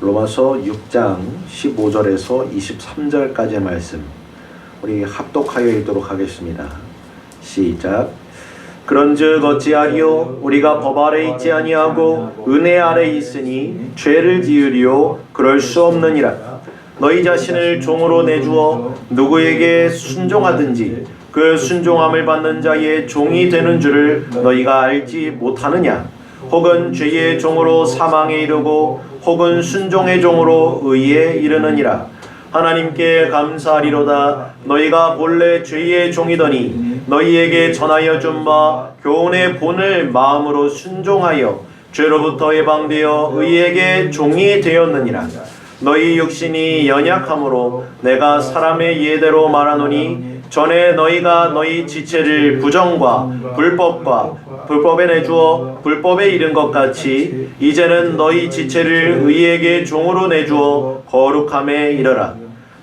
로마서 6장 15절에서 23절까지의 말씀 우리 합독하여 읽도록 하겠습니다. 시작. 그런즉 어찌하리요 우리가 법 아래 있지 아니하고 은혜 아래 있으니 죄를 지으리요 그럴 수 없느니라 너희 자신을 종으로 내주어 누구에게 순종하든지 그 순종함을 받는 자의 종이 되는 줄을 너희가 알지 못하느냐 혹은 죄의 종으로 사망에 이르고 혹은 순종의 종으로 의에 이르느니라. 하나님께 감사하리로다. 너희가 본래 죄의 종이더니 너희에게 전하여 준 바 교훈의 본을 마음으로 순종하여 죄로부터 해방되어 의에게 종이 되었느니라. 너희 육신이 연약함으로 내가 사람의 예대로 말하노니 전에 너희가 너희 지체를 부정과 불법과 불법에 내주어 불법에 이른 것 같이 이제는 너희 지체를 의에게 종으로 내주어 거룩함에 이르라.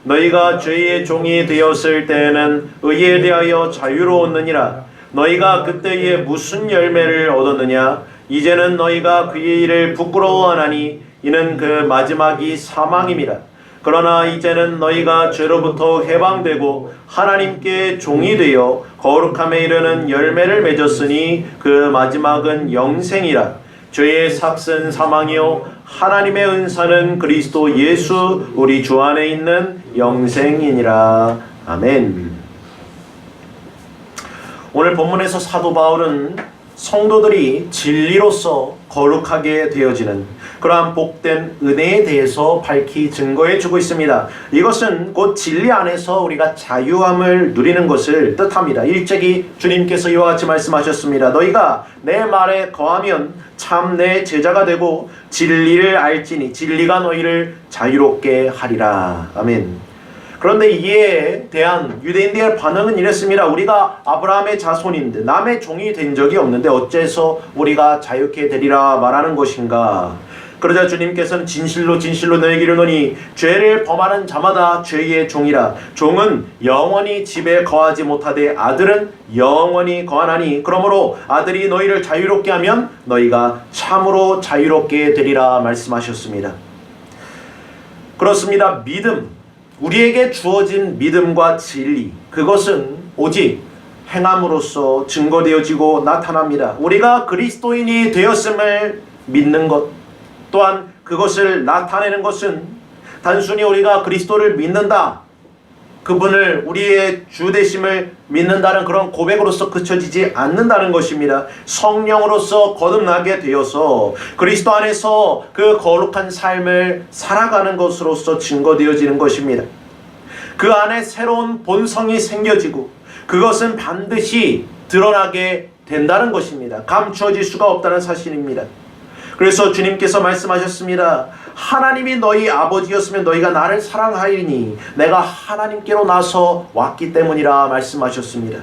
너희가 죄의 종이 되었을 때에는 의에 대하여 자유로웠느니라. 너희가 그때에 무슨 열매를 얻었느냐? 이제는 너희가 그의 일을 부끄러워하나니 이는 그 마지막이 사망임이라 그러나 이제는 너희가 죄로부터 해방되고 하나님께 종이 되어 거룩함에 이르는 열매를 맺었으니 그 마지막은 영생이라 죄의 삭은 사망이요 하나님의 은사는 그리스도 예수 우리 주 안에 있는 영생이니라 아멘. 오늘 본문에서 사도 바울은 성도들이 진리로서 거룩하게 되어지는 그러한 복된 은혜에 대해서 밝히 증거해 주고 있습니다. 이것은 곧 진리 안에서 우리가 자유함을 누리는 것을 뜻합니다. 일찍이 주님께서 이와 같이 말씀하셨습니다. 너희가 내 말에 거하면 참 내 제자가 되고 진리를 알지니 진리가 너희를 자유롭게 하리라. 아멘. 그런데 이에 대한 유대인들의 반응은 이랬습니다. 우리가 아브라함의 자손인데 남의 종이 된 적이 없는데 어째서 우리가 자유케 되리라 말하는 것인가? 그러자 주님께서는 진실로 진실로 너에게 이르노니 죄를 범하는 자마다 죄의 종이라 종은 영원히 집에 거하지 못하되 아들은 영원히 거하나니 그러므로 아들이 너희를 자유롭게 하면 너희가 참으로 자유롭게 되리라 말씀하셨습니다. 그렇습니다. 믿음 우리에게 주어진 믿음과 진리 그것은 오직 행함으로써 증거되어지고 나타납니다. 우리가 그리스도인이 되었음을 믿는 것 또한 그것을 나타내는 것은 단순히 우리가 그리스도를 믿는다. 그분을 우리의 주 되심을 믿는다는 그런 고백으로서 그쳐지지 않는다는 것입니다. 성령으로서 거듭나게 되어서 그리스도 안에서 그 거룩한 삶을 살아가는 것으로서 증거되어지는 것입니다. 그 안에 새로운 본성이 생겨지고 그것은 반드시 드러나게 된다는 것입니다. 감추어질 수가 없다는 사실입니다. 그래서 주님께서 말씀하셨습니다. 하나님이 너희 아버지였으면 너희가 나를 사랑하리니 내가 하나님께로 나서 왔기 때문이라 말씀하셨습니다.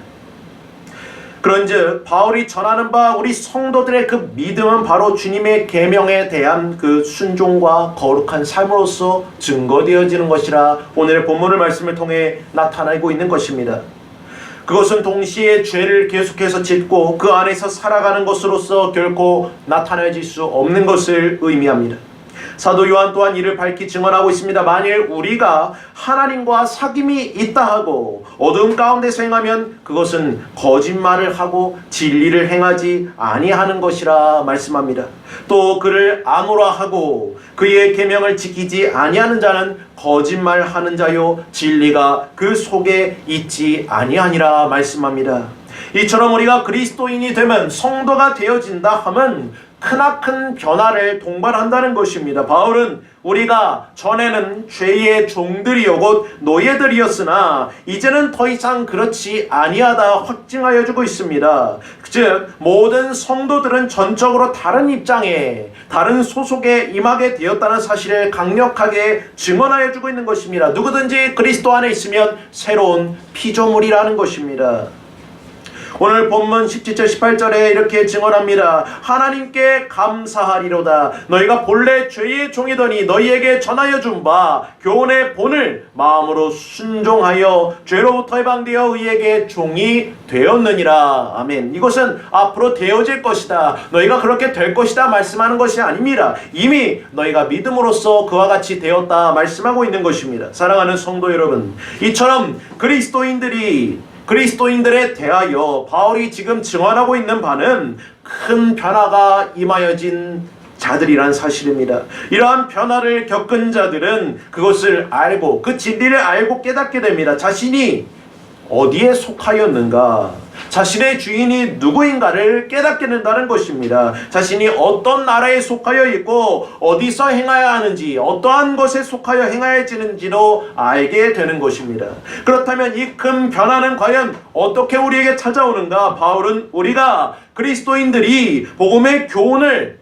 그런즉 바울이 전하는 바 우리 성도들의 그 믿음은 바로 주님의 계명에 대한 그 순종과 거룩한 삶으로서 증거되어지는 것이라 오늘의 본문을 말씀을 통해 나타나고 있는 것입니다. 그것은 동시에 죄를 계속해서 짓고 그 안에서 살아가는 것으로서 결코 나타내질 수 없는 것을 의미합니다. 사도 요한 또한 이를 밝히 증언하고 있습니다. 만일 우리가 하나님과 사귐이 있다 하고 어두움 가운데서 행하면 그것은 거짓말을 하고 진리를 행하지 아니하는 것이라 말씀합니다. 또 그를 암으로 하고 그의 계명을 지키지 아니하는 자는 거짓말하는 자요 진리가 그 속에 있지 아니하니라 말씀합니다. 이처럼 우리가 그리스도인이 되면 성도가 되어진다 하면 크나큰 변화를 동반한다는 것입니다. 바울은 우리가 전에는 죄의 종들이요 곧 노예들이었으나 이제는 더 이상 그렇지 아니하다 확증하여 주고 있습니다. 즉 모든 성도들은 전적으로 다른 입장에 다른 소속에 임하게 되었다는 사실을 강력하게 증언하여 주고 있는 것입니다. 누구든지 그리스도 안에 있으면 새로운 피조물이라는 것입니다. 오늘 본문 17절 18절에 이렇게 증언합니다. 하나님께 감사하리로다. 너희가 본래 죄의 종이더니 너희에게 전하여 준 바 교훈의 본을 마음으로 순종하여 죄로부터 해방되어 의에게 종이 되었느니라. 아멘. 이것은 앞으로 되어질 것이다. 너희가 그렇게 될 것이다 말씀하는 것이 아닙니다. 이미 너희가 믿음으로써 그와 같이 되었다 말씀하고 있는 것입니다. 사랑하는 성도 여러분, 이처럼 그리스도인들이 그리스도인들에 대하여 바울이 지금 증언하고 있는 바는 큰 변화가 임하여진 자들이란 사실입니다. 이러한 변화를 겪은 자들은 그것을 알고 그 진리를 알고 깨닫게 됩니다. 자신이 어디에 속하였는가? 자신의 주인이 누구인가를 깨닫게 된다는 것입니다. 자신이 어떤 나라에 속하여 있고 어디서 행하여야 하는지 어떠한 것에 속하여 행하여지는지도 알게 되는 것입니다. 그렇다면 이 큰 변화는 과연 어떻게 우리에게 찾아오는가? 바울은 우리가 그리스도인들이 복음의 교훈을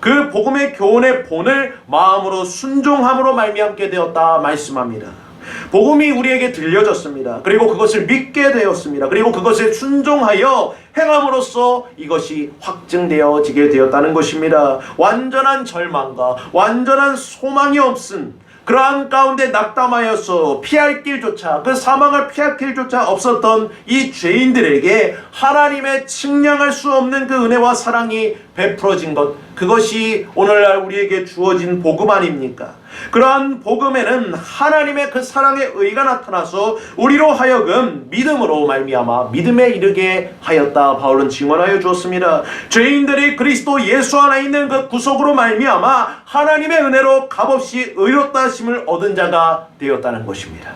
그 복음의 교훈의 본을 마음으로 순종함으로 말미암게 되었다 말씀합니다. 복음이 우리에게 들려졌습니다. 그리고 그것을 믿게 되었습니다. 그리고 그것에 순종하여 행함으로써 이것이 확증되어지게 되었다는 것입니다. 완전한 절망과 완전한 소망이 없은 그러한 가운데 낙담하여서 피할 길조차 그 사망을 피할 길조차 없었던 이 죄인들에게 하나님의 측량할 수 없는 그 은혜와 사랑이 베풀어진 것 그것이 오늘날 우리에게 주어진 복음 아닙니까? 그러한 복음에는 하나님의 그 사랑의 의가 나타나서 우리로 하여금 믿음으로 말미암아 믿음에 이르게 하였다 바울은 증언하여 주었습니다. 죄인들이 그리스도 예수 안에 있는 그 구속으로 말미암아 하나님의 은혜로 값없이 의롭다 하심을 얻은 자가 되었다는 것입니다.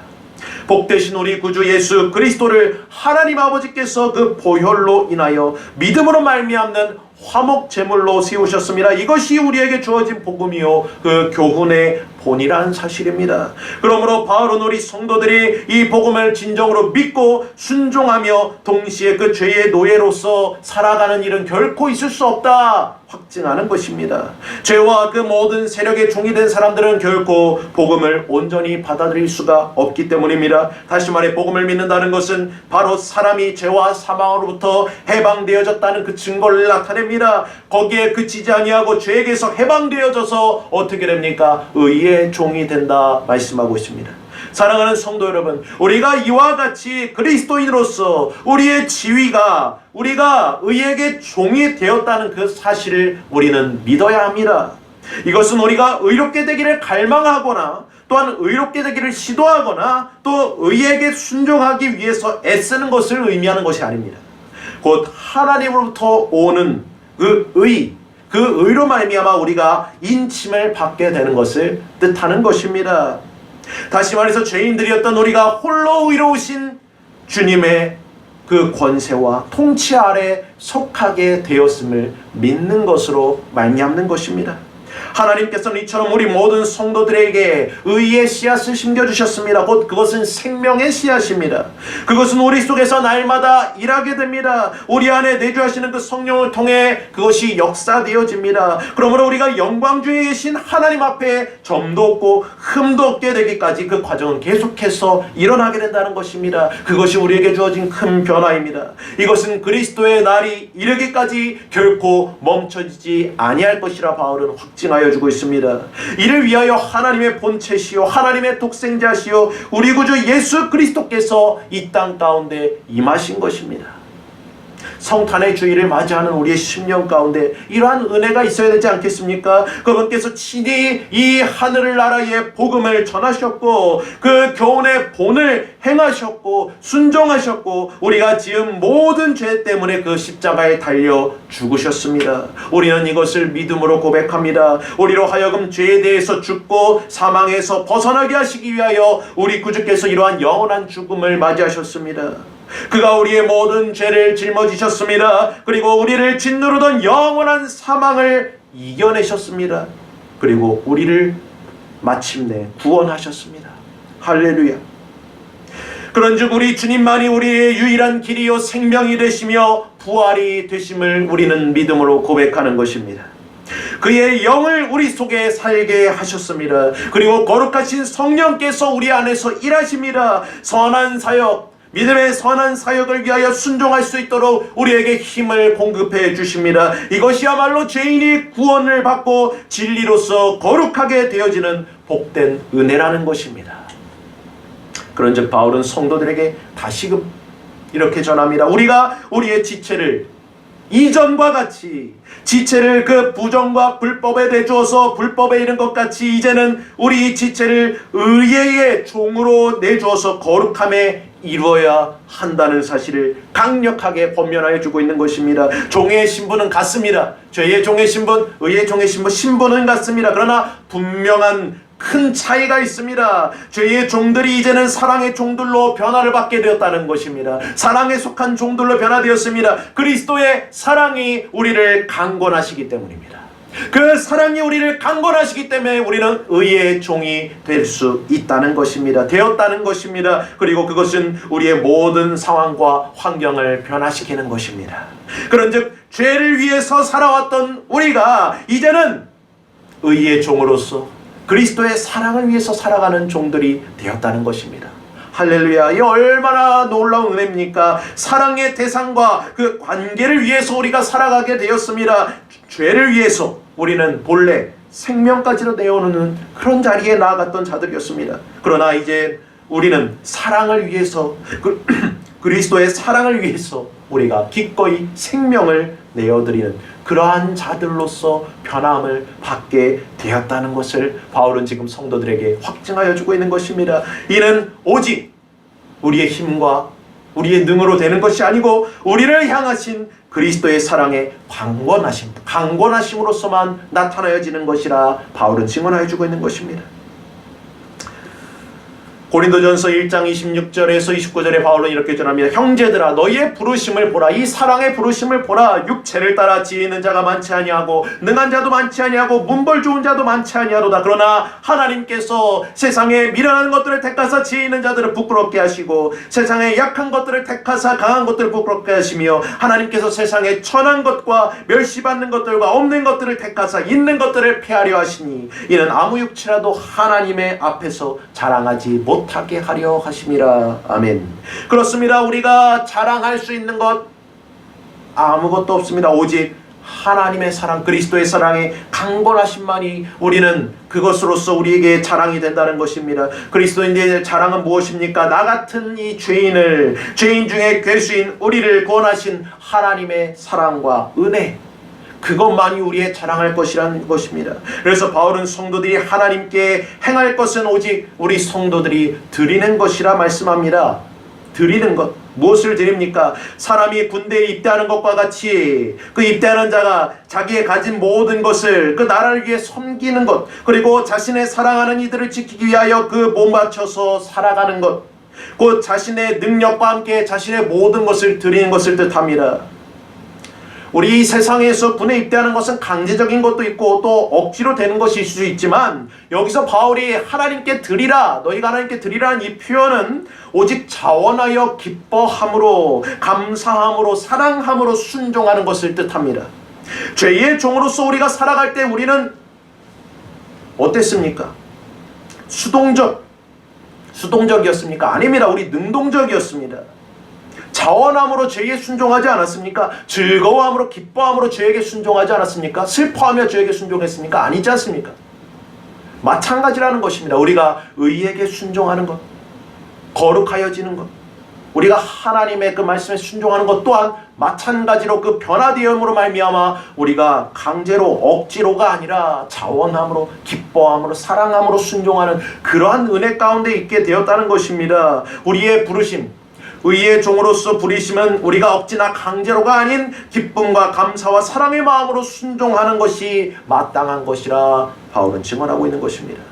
복되신 우리 구주 예수 그리스도를 하나님 아버지께서 그 보혈로 인하여 믿음으로 말미암는 화목 제물로 세우셨습니다. 이것이 우리에게 주어진 복음이요 그 교훈의 본이란 사실입니다. 그러므로 바울은 우리 성도들이 이 복음을 진정으로 믿고 순종하며 동시에 그 죄의 노예로서 살아가는 일은 결코 있을 수 없다 확증하는 것입니다. 죄와 그 모든 세력의 종이 된 사람들은 결코 복음을 온전히 받아들일 수가 없기 때문입니다. 다시 말해 복음을 믿는다는 것은 바로 사람이 죄와 사망으로부터 해방되어졌다는 그 증거를 나타냅니다. 거기에 그치지 아니하고 죄에게서 해방되어져서 어떻게 됩니까? 의의 종이 된다 말씀하고 있습니다. 사랑하는 성도 여러분, 우리가 이와 같이 그리스도인으로서 우리의 지위가 우리가 의에게 종이 되었다는 그 사실을 우리는 믿어야 합니다. 이것은 우리가 의롭게 되기를 갈망하거나 또한 의롭게 되기를 시도하거나 또 의에게 순종하기 위해서 애쓰는 것을 의미하는 것이 아닙니다. 곧 하나님으로부터 오는 그 의, 그 의로 말미암아 우리가 인침을 받게 되는 것을 뜻하는 것입니다. 다시 말해서 죄인들이었던 우리가 홀로 의로우신 주님의 그 권세와 통치 아래 속하게 되었음을 믿는 것으로 말미암는 것입니다. 하나님께서는 이처럼 우리 모든 성도들에게 의의 씨앗을 심겨주셨습니다. 곧 그것은 생명의 씨앗입니다. 그것은 우리 속에서 날마다 일하게 됩니다. 우리 안에 내주하시는 그 성령을 통해 그것이 역사되어집니다. 그러므로 우리가 영광 중에 계신 하나님 앞에 점도 없고 흠도 없게 되기까지 그 과정은 계속해서 일어나게 된다는 것입니다. 그것이 우리에게 주어진 큰 변화입니다. 이것은 그리스도의 날이 이르기까지 결코 멈춰지지 아니할 것이라 바울은 확증 하여 주고 있습니다. 이를 위하여 하나님의 본체시요 하나님의 독생자시요 우리 구주 예수 그리스도께서 이 땅 가운데 임하신 것입니다. 성탄의 주일을 맞이하는 우리의 심령 가운데 이러한 은혜가 있어야 되지 않겠습니까? 그분께서 친히 이 하늘 나라의 복음을 전하셨고 그 교훈의 본을 행하셨고 순종하셨고 우리가 지은 모든 죄 때문에 그 십자가에 달려 죽으셨습니다. 우리는 이것을 믿음으로 고백합니다. 우리로 하여금 죄에 대해서 죽고 사망에서 벗어나게 하시기 위하여 우리 구주께서 이러한 영원한 죽음을 맞이하셨습니다. 그가 우리의 모든 죄를 짊어지셨습니다. 그리고 우리를 짓누르던 영원한 사망을 이겨내셨습니다. 그리고 우리를 마침내 구원하셨습니다. 할렐루야. 그런즉 우리 주님만이 우리의 유일한 길이요 생명이 되시며 부활이 되심을 우리는 믿음으로 고백하는 것입니다. 그의 영을 우리 속에 살게 하셨습니다. 그리고 거룩하신 성령께서 우리 안에서 일하십니다. 선한 사역, 믿음의 선한 사역을 위하여 순종할 수 있도록 우리에게 힘을 공급해 주십니다. 이것이야말로 죄인이 구원을 받고 진리로서 거룩하게 되어지는 복된 은혜라는 것입니다. 그런즉 바울은 성도들에게 다시금 이렇게 전합니다. 우리가 우리의 지체를 이전과 같이 지체를 그 부정과 불법에 내주어서 불법에 이른 것 같이 이제는 우리 지체를 의의 종으로 내주어서 거룩함에 이루어야 한다는 사실을 강력하게 권면하여 주고 있는 것입니다. 종의 신분은 같습니다. 죄의 종의 신분, 의의 종의 신분, 신분은 같습니다. 그러나 분명한 큰 차이가 있습니다. 죄의 종들이 이제는 사랑의 종들로 변화를 받게 되었다는 것입니다. 사랑에 속한 종들로 변화되었습니다. 그리스도의 사랑이 우리를 강권하시기 때문입니다. 그 사랑이 우리를 강권하시기 때문에 우리는 의의 종이 될 수 있다는 것입니다. 되었다는 것입니다. 그리고 그것은 우리의 모든 상황과 환경을 변화시키는 것입니다. 그런즉 죄를 위해서 살아왔던 우리가 이제는 의의 종으로서 그리스도의 사랑을 위해서 살아가는 종들이 되었다는 것입니다. 할렐루야. 이 얼마나 놀라운 은혜입니까? 사랑의 대상과 그 관계를 위해서 우리가 살아가게 되었습니다. 죄를 위해서 우리는 본래 생명까지도 내어놓는 그런 자리에 나아갔던 자들이었습니다. 그러나 이제 우리는 사랑을 위해서 그, 그리스도의 사랑을 위해서 우리가 기꺼이 생명을 내어드리는 그러한 자들로서 변함을 받게 되었다는 것을 바울은 지금 성도들에게 확증하여 주고 있는 것입니다. 이는 오직 우리의 힘과 우리의 능으로 되는 것이 아니고 우리를 향하신 그리스도의 사랑의 강권하심, 강권하심으로서만 나타나여지는 것이라 바울은 증언하여 주고 있는 것입니다. 고린도전서 1장 26절에서 29절에 바울은 이렇게 전합니다. 형제들아 너희의 부르심을 보라 이 사랑의 부르심을 보라 육체를 따라 지혜는 자가 많지 아니하고 능한 자도 많지 아니하고 문벌 좋은 자도 많지 아니하도다. 그러나 하나님께서 세상에 미련한 것들을 택하사 지혜 있는 자들을 부끄럽게 하시고 세상에 약한 것들을 택하사 강한 것들을 부끄럽게 하시며 하나님께서 세상에 천한 것과 멸시받는 것들과 없는 것들을 택하사 있는 것들을 폐하려 하시니 이는 아무 육체라도 하나님의 앞에서 자랑하지 못 못하게 하려 하심이라. 아멘. 그렇습니다. 우리가 자랑할 수 있는 것 아무것도 없습니다. 오직 하나님의 사랑, 그리스도의 사랑의 강건하심만이 우리는 그것으로서 우리에게 자랑이 된다는 것입니다. 그리스도인의 자랑은 무엇입니까? 나 같은 이 죄인을, 죄인 중에 괴수인 우리를 구원하신 하나님의 사랑과 은혜, 그것만이 우리의 자랑할 것이라는 것입니다. 그래서 바울은 성도들이 하나님께 행할 것은 오직 우리 성도들이 드리는 것이라 말씀합니다. 드리는 것. 무엇을 드립니까? 사람이 군대에 입대하는 것과 같이 그 입대하는 자가 자기의 가진 모든 것을 그 나라를 위해 섬기는 것, 그리고 자신의 사랑하는 이들을 지키기 위하여 그 몸 바쳐서 살아가는 것, 곧 자신의 능력과 함께 자신의 모든 것을 드리는 것을 뜻합니다. 우리 세상에서 군에 입대하는 것은 강제적인 것도 있고 또 억지로 되는 것일 수 있지만 여기서 바울이 하나님께 드리라 너희가 하나님께 드리라는 이 표현은 오직 자원하여 기뻐함으로 감사함으로 사랑함으로 순종하는 것을 뜻합니다. 죄의 종으로서 우리가 살아갈 때 우리는 어땠습니까? 수동적 수동적이었습니까? 아닙니다. 우리 능동적이었습니다. 자원함으로 죄에 순종하지 않았습니까? 즐거워함으로 기뻐함으로 죄에게 순종하지 않았습니까? 슬퍼하며 죄에게 순종했습니까? 아니지 않습니까? 마찬가지라는 것입니다. 우리가 의에게 순종하는 것, 거룩하여지는 것, 우리가 하나님의 그 말씀에 순종하는 것 또한 마찬가지로 그 변화되음으로 말미암아 우리가 강제로 억지로가 아니라 자원함으로 기뻐함으로 사랑함으로 순종하는 그러한 은혜 가운데 있게 되었다는 것입니다. 우리의 부르심 의의 종으로서 부리심은 우리가 억지나 강제로가 아닌 기쁨과 감사와 사랑의 마음으로 순종하는 것이 마땅한 것이라 바울은 증언하고 있는 것입니다.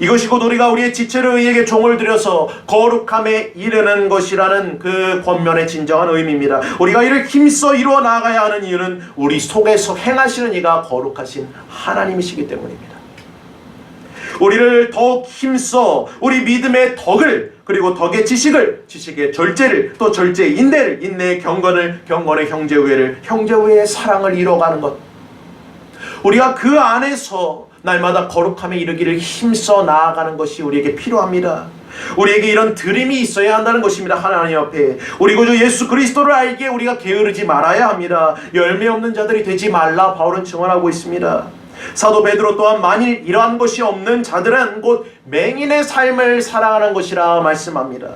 이것이 곧 우리가 우리의 지체를 의에게 종을 들여서 거룩함에 이르는 것이라는 그 권면의 진정한 의미입니다. 우리가 이를 힘써 이루어 나가야 하는 이유는 우리 속에서 행하시는 이가 거룩하신 하나님이시기 때문입니다. 우리를 더욱 힘써 우리 믿음의 덕을 그리고 덕의 지식을 지식의 절제를 또 절제의 인내를 인내의 경건을 경건의 형제우애를 형제우애의 사랑을 이뤄가는 것 우리가 그 안에서 날마다 거룩함에 이르기를 힘써 나아가는 것이 우리에게 필요합니다. 우리에게 이런 드림이 있어야 한다는 것입니다. 하나님 앞에 우리 구주 예수 그리스도를 알기에 우리가 게으르지 말아야 합니다. 열매 없는 자들이 되지 말라 바울은 증언하고 있습니다. 사도 베드로 또한 만일 이러한 것이 없는 자들은 곧 맹인의 삶을 살아가는 것이라 말씀합니다.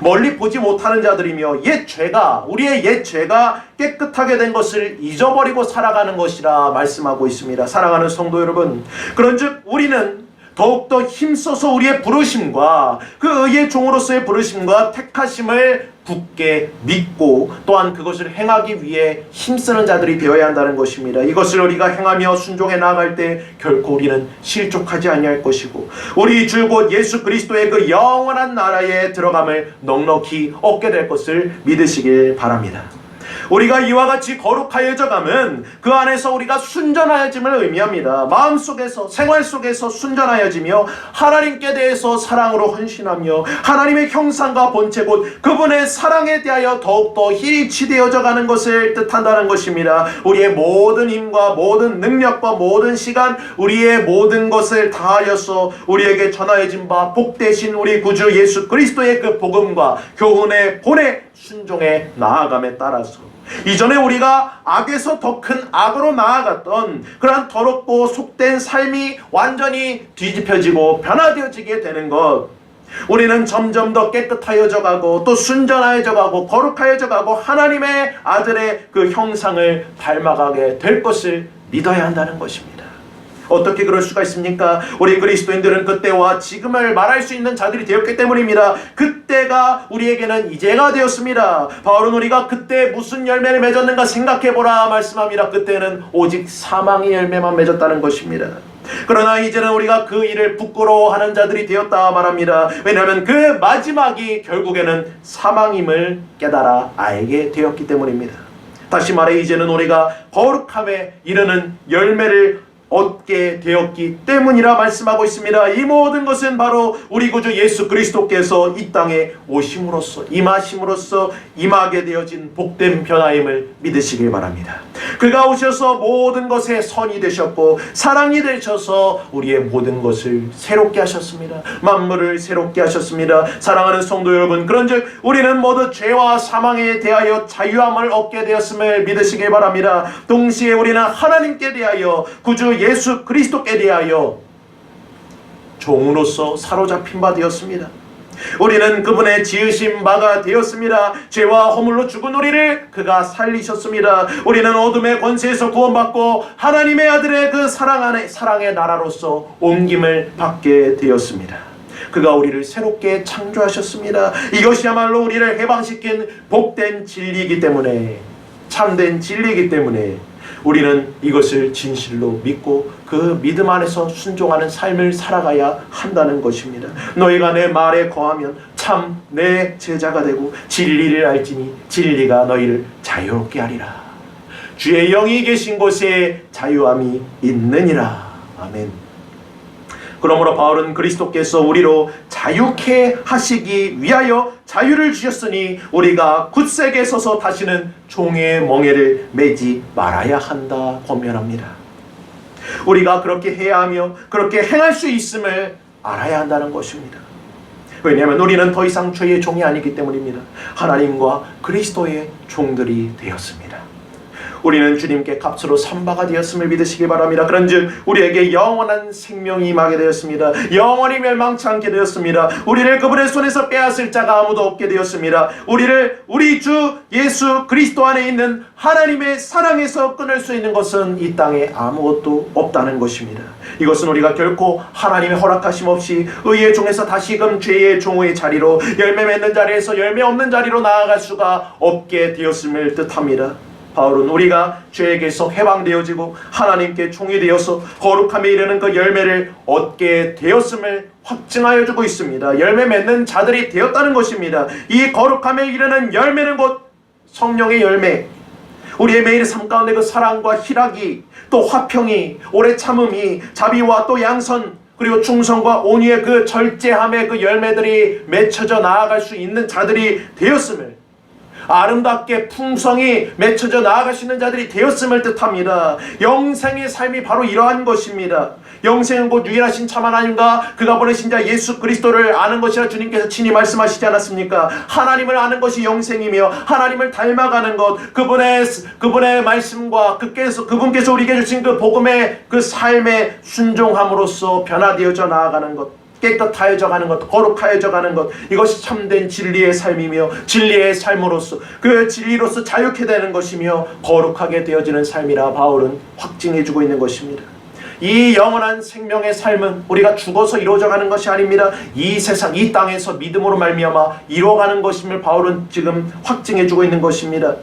멀리 보지 못하는 자들이며 옛 죄가 우리의 옛 죄가 깨끗하게 된 것을 잊어버리고 살아가는 것이라 말씀하고 있습니다. 사랑하는 성도 여러분, 그런즉 우리는 더욱더 힘써서 우리의 부르심과 그 의의 종으로서의 부르심과 택하심을 굳게 믿고 또한 그것을 행하기 위해 힘쓰는 자들이 되어야 한다는 것입니다. 이것을 우리가 행하며 순종해 나아갈 때 결코 우리는 실족하지 아니할 것이고 우리 줄곧 예수 그리스도의 그 영원한 나라에 들어감을 넉넉히 얻게 될 것을 믿으시길 바랍니다. 우리가 이와 같이 거룩하여져 가면 그 안에서 우리가 순전하여짐을 의미합니다. 마음 속에서 생활 속에서 순전하여지며 하나님께 대해서 사랑으로 헌신하며 하나님의 형상과 본체 곧 그분의 사랑에 대하여 더욱더 일치되어져 가는 것을 뜻한다는 것입니다. 우리의 모든 힘과 모든 능력과 모든 시간 우리의 모든 것을 다하여서 우리에게 전하여진 바 복되신 우리 구주 예수 그리스도의 그 복음과 교훈의 본에 순종해 나아감에 따라서 이전에 우리가 악에서 더 큰 악으로 나아갔던 그러한 더럽고 속된 삶이 완전히 뒤집혀지고 변화되어지게 되는 것 우리는 점점 더 깨끗하여져 가고 또 순전하여져 가고 거룩하여져 가고 하나님의 아들의 그 형상을 닮아가게 될 것을 믿어야 한다는 것입니다. 어떻게 그럴 수가 있습니까? 우리 그리스도인들은 그때와 지금을 말할 수 있는 자들이 되었기 때문입니다. 그때가 우리에게는 이제가 되었습니다. 바울은 우리가 그때 무슨 열매를 맺었는가 생각해보라 말씀합니다. 그때는 오직 사망의 열매만 맺었다는 것입니다. 그러나 이제는 우리가 그 일을 부끄러워하는 자들이 되었다 말합니다. 왜냐하면 그 마지막이 결국에는 사망임을 깨달아 알게 되었기 때문입니다. 다시 말해 이제는 우리가 거룩함에 이르는 열매를 얻게 되었기 때문이라 말씀하고 있습니다. 이 모든 것은 바로 우리 구주 예수 그리스도께서 이 땅에 오심으로써 임하심으로써 임하게 되어진 복된 변화임을 믿으시길 바랍니다. 그가 오셔서 모든 것에 선이 되셨고 사랑이 되셔서 우리의 모든 것을 새롭게 하셨습니다. 만물을 새롭게 하셨습니다. 사랑하는 성도 여러분, 그런즉 우리는 모두 죄와 사망에 대하여 자유함을 얻게 되었음을 믿으시길 바랍니다. 동시에 우리는 하나님께 대하여 구주 예수 그리스도께 대하여 종으로서 사로잡힌 바 되었습니다. 우리는 그분의 지으신 바가 되었습니다. 죄와 허물로 죽은 우리를 그가 살리셨습니다. 우리는 어둠의 권세에서 구원받고 하나님의 아들의 그 사랑 안에 사랑의 나라로서 옮김을 받게 되었습니다. 그가 우리를 새롭게 창조하셨습니다. 이것이야말로 우리를 해방시킨 복된 진리이기 때문에 참된 진리이기 때문에 우리는 이것을 진실로 믿고 그 믿음 안에서 순종하는 삶을 살아가야 한다는 것입니다. 너희가 내 말에 거하면 참 내 제자가 되고 진리를 알지니 진리가 너희를 자유롭게 하리라. 주의 영이 계신 곳에 자유함이 있느니라. 아멘. 그러므로 바울은 그리스도께서 우리로 자유케 하시기 위하여 자유를 주셨으니 우리가 굳세게 서서 다시는 종의 멍에를 매지 말아야 한다 권면합니다. 우리가 그렇게 해야 하며 그렇게 행할 수 있음을 알아야 한다는 것입니다. 왜냐하면 우리는 더 이상 죄의 종이 아니기 때문입니다. 하나님과 그리스도의 종들이 되었습니다. 우리는 주님께 값으로 삼바가 되었음을 믿으시기 바랍니다. 그런즉 우리에게 영원한 생명이 임하게 되었습니다. 영원히 멸망치 않게 되었습니다. 우리를 그분의 손에서 빼앗을 자가 아무도 없게 되었습니다. 우리를 우리 주 예수 그리스도 안에 있는 하나님의 사랑에서 끊을 수 있는 것은 이 땅에 아무것도 없다는 것입니다. 이것은 우리가 결코 하나님의 허락하심 없이 의의 종에서 다시금 죄의 종의 자리로 열매 맺는 자리에서 열매 없는 자리로 나아갈 수가 없게 되었음을 뜻합니다. 바울은 우리가 죄에게서 해방되어지고 하나님께 종이 되어서 거룩함에 이르는 그 열매를 얻게 되었음을 확증하여 주고 있습니다. 열매 맺는 자들이 되었다는 것입니다. 이 거룩함에 이르는 열매는 곧 성령의 열매. 우리의 매일의 삶 가운데 그 사랑과 희락이 또 화평이 오래 참음이 자비와 또 양선 그리고 충성과 온유의 그 절제함의 그 열매들이 맺혀져 나아갈 수 있는 자들이 되었음을 아름답게 풍성히 맺혀져 나아가시는 자들이 되었음을 뜻합니다. 영생의 삶이 바로 이러한 것입니다. 영생은 곧 유일하신 참 하나님과 그가 보내신 자 예수 그리스도를 아는 것이라 주님께서 친히 말씀하시지 않았습니까? 하나님을 아는 것이 영생이며 하나님을 닮아가는 것 그분의 그분의 말씀과 그께서 그분께서 우리에게 주신 그 복음의 그 삶에 순종함으로써 변화되어져 나아가는 것 깨끗하여져 가는 것, 거룩하여져 가는 것, 이것이 참된 진리의 삶이며 진리의 삶으로서 그 진리로서 자유케 되는 것이며 거룩하게 되어지는 삶이라 바울은 확증해 주고 있는 것입니다. 이 영원한 생명의 삶은 우리가 죽어서 이루어져 가는 것이 아닙니다. 이 세상, 이 땅에서 믿음으로 말미암아 이루어 가는 것임을 바울은 지금 확증해 주고 있는 것입니다.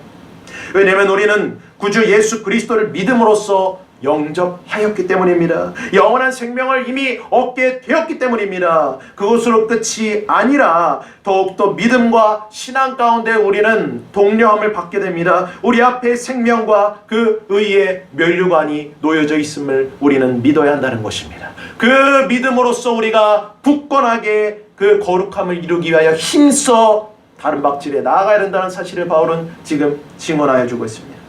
왜냐하면 우리는 구주 예수 그리스도를 믿음으로써 영접하였기 때문입니다. 영원한 생명을 이미 얻게 되었기 때문입니다. 그것으로 끝이 아니라 더욱더 믿음과 신앙 가운데 우리는 독려함을 받게 됩니다. 우리 앞에 생명과 그 의의 면류관이 놓여져 있음을 우리는 믿어야 한다는 것입니다. 그 믿음으로써 우리가 굳건하게 그 거룩함을 이루기 위하여 힘써 다른 박질에 나아가야 된다는 사실을 바울은 지금 증언하여 주고 있습니다.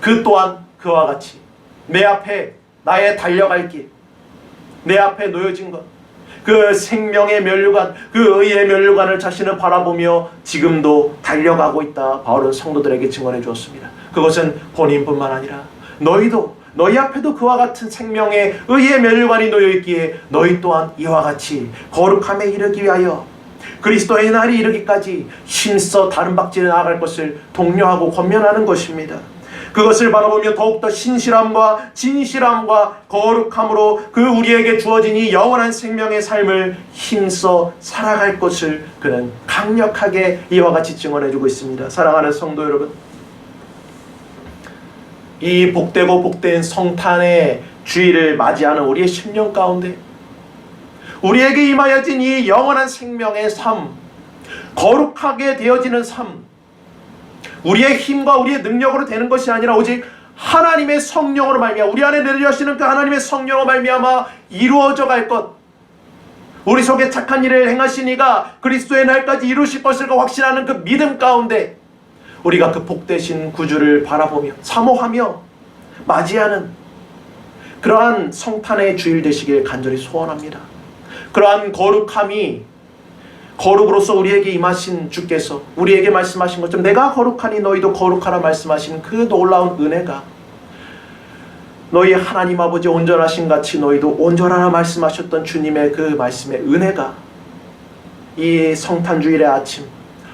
그 또한 그와 같이 내 앞에 나의 달려갈 길, 내 앞에 놓여진 것, 그 생명의 면류관, 그 의의 면류관을 자신은 바라보며 지금도 달려가고 있다. 바울은 성도들에게 증언해 주었습니다. 그것은 본인뿐만 아니라 너희도 너희 앞에도 그와 같은 생명의 의의 면류관이 놓여 있기에 너희 또한 이와 같이 거룩함에 이르기 위하여 그리스도의 날이 이르기까지 힘써 다른 박질에 나아갈 것을 독려하고 권면하는 것입니다. 그것을 바라보며 더욱더 신실함과 진실함과 거룩함으로 그 우리에게 주어진 이 영원한 생명의 삶을 힘써 살아갈 것을 그는 강력하게 이와 같이 증언해주고 있습니다. 사랑하는 성도 여러분, 이 복되고 복된 성탄의 주의를 맞이하는 우리의 10년 가운데 우리에게 임하여진 이 영원한 생명의 삶, 거룩하게 되어지는 삶, 우리의 힘과 우리의 능력으로 되는 것이 아니라 오직 하나님의 성령으로 말미암아 우리 안에 내려하시는 그 하나님의 성령으로 말미암아 이루어져 갈 것. 우리 속에 착한 일을 행하시니가 그리스도의 날까지 이루실 것을 확신하는 그 믿음 가운데 우리가 그 복되신 구주를 바라보며 사모하며 맞이하는 그러한 성탄의 주일 되시길 간절히 소원합니다. 그러한 거룩함이 거룩으로서 우리에게 임하신 주께서 우리에게 말씀하신 것처럼 내가 거룩하니 너희도 거룩하라 말씀하신 그 놀라운 은혜가 너희 하나님 아버지 온전하신 같이 너희도 온전하라 말씀하셨던 주님의 그 말씀의 은혜가 이 성탄 주일의 아침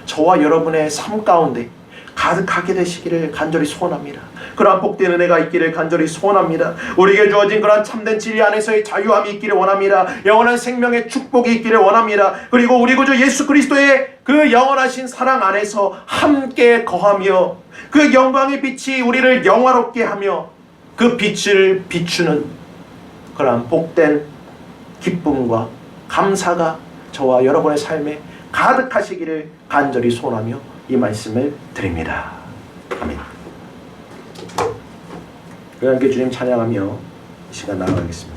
저와 여러분의 삶 가운데 가득하게 되시기를 간절히 소원합니다. 그러한 복된 은혜가 있기를 간절히 소원합니다. 우리에게 주어진 그러한 참된 진리 안에서의 자유함이 있기를 원합니다. 영원한 생명의 축복이 있기를 원합니다. 그리고 우리 구주 예수 그리스도의 그 영원하신 사랑 안에서 함께 거하며 그 영광의 빛이 우리를 영화롭게 하며 그 빛을 비추는 그러한 복된 기쁨과 감사가 저와 여러분의 삶에 가득하시기를 간절히 소원하며 이 말씀을 드립니다. 아멘. 그 함께 주님 찬양하며 이 시간 나아가겠습니다.